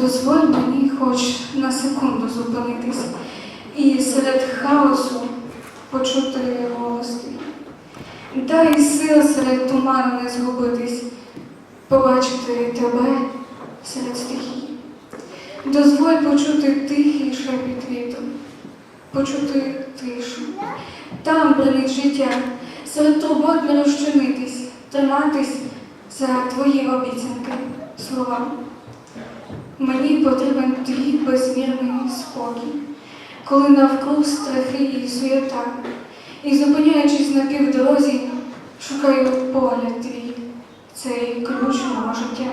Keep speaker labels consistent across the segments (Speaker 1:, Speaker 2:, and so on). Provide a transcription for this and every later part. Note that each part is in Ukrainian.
Speaker 1: Дозволь мені хоч на секунду зупинитись і серед хаосу почути голос. Дай сил серед туману не згубитись, побачити тебе серед стихій. Дозволь почути тихий шепіт вітру, почути тишу. Там бринить життя, серед турбот не розчинитись, триматись за твої обіцянки, слова. Мені потрібен твій безмірний спокій, коли навкруг страхи і суєта, і зупиняючись на півдорозі, шукаю погляд твій, цей ключ мого життя.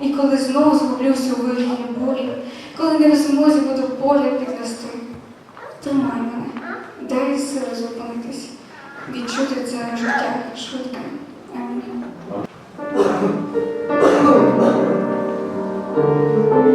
Speaker 1: І коли знову згублюся у вирії болі, коли не в змозі буду погляд підвести, тримай мене, дай сили зупинитись, відчути це життя швидке. Амінь.
Speaker 2: Música